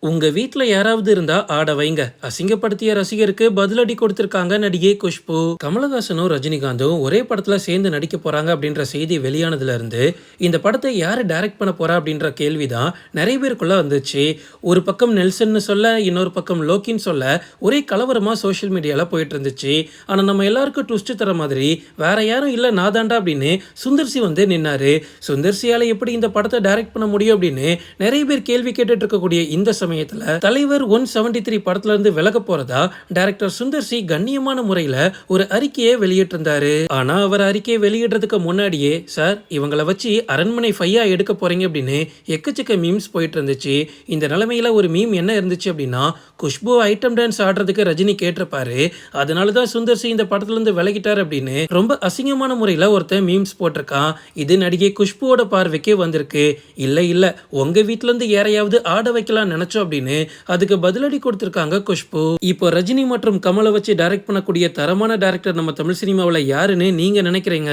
உங்க வீட்ல யாராவது இருந்தா ஆட வைங்க. அசிங்கப்படுத்திய ரசிகருக்கு பதிலடி கொடுத்திருக்காங்க நடிகை குஷ்பு. கமலஹாசனும் ரஜினிகாந்தும் ஒரே படத்துல சேர்ந்து நடிக்க போறாங்க அப்படின்ற செய்தி வெளியானதுல இருந்து இந்த படத்தை யாரு டைரக்ட் பண்ண போறா அப்படின்ற கேள்விதான் நிறைய பேருக்குள்ள வந்துச்சு. ஒரு பக்கம் நெல்சன்னு சொல்ல இன்னொரு பக்கம் லோக்கின்னு சொல்ல ஒரே கலவரமா சோஷியல் மீடியால போயிட்டு இருந்துச்சு. ஆனா நம்ம எல்லாருக்கும் ட்விஸ்ட் தர மாதிரி வேற யாரும் இல்ல நாதாண்டா அப்படின்னு சுந்தர்சி வந்து நின்னாரு. சுந்தர்சியால எப்படி இந்த படத்தை டைரக்ட் பண்ண முடியும் அப்படின்னு நிறைய பேர் கேள்வி கேட்டுட்டு இருக்கக்கூடிய இந்த சமயத்துல தலைவர் ஒன் செவன்டி த்ரீ படத்துல இருந்து விலக போறதா டைரக்டர் சுந்தர் சி கண்ணியமான முறையில ஒரு அறிக்கையை வெளியிட்டிருந்தாரு. ஆனா அவர் அறிக்கையை வெளியிடுறதுக்கு முன்னாடியே சார் இவங்கள வச்சு அரண்மனை ஃபையா எடுக்க போறீங்க அப்படின்னு எக்கச்சக்க மீம்ஸ் போயிட்டு இருந்துச்சு இந்த நிலைமையில ஒரு மீம் என்ன இருந்துச்சு அப்படின்னா குஷ்பு ஐட்டம் டான்ஸ் ஆடுறதுக்கு ரஜினி கேட்டிருப்பாரு. அதனால தான் சுந்தர் சி இந்த படத்துல இருந்து விலகிட்டார் அப்படின்னு ரொம்ப அசிங்கமான முறையில ஒருத்தன் மீம்ஸ் போட்டிருக்கான். இது நடிகை குஷ்புவோட பார்வைக்கே வந்திருக்கு. இல்ல இல்ல உங்க வீட்டுல இருந்து யாரையாவது ஆட வைக்கலாம் நினைச்சோம் அப்படின்னு அதுக்கு பதிலடி கொடுத்திருக்காங்க குஷ்பு. இப்போ ரஜினி மற்றும் கமலை வச்சு டைரக்ட் பண்ணக்கூடிய தரமான டைரக்டர் நம்ம தமிழ் சினிமாவில் யாருன்னு நீங்க நினைக்கிறீங்க?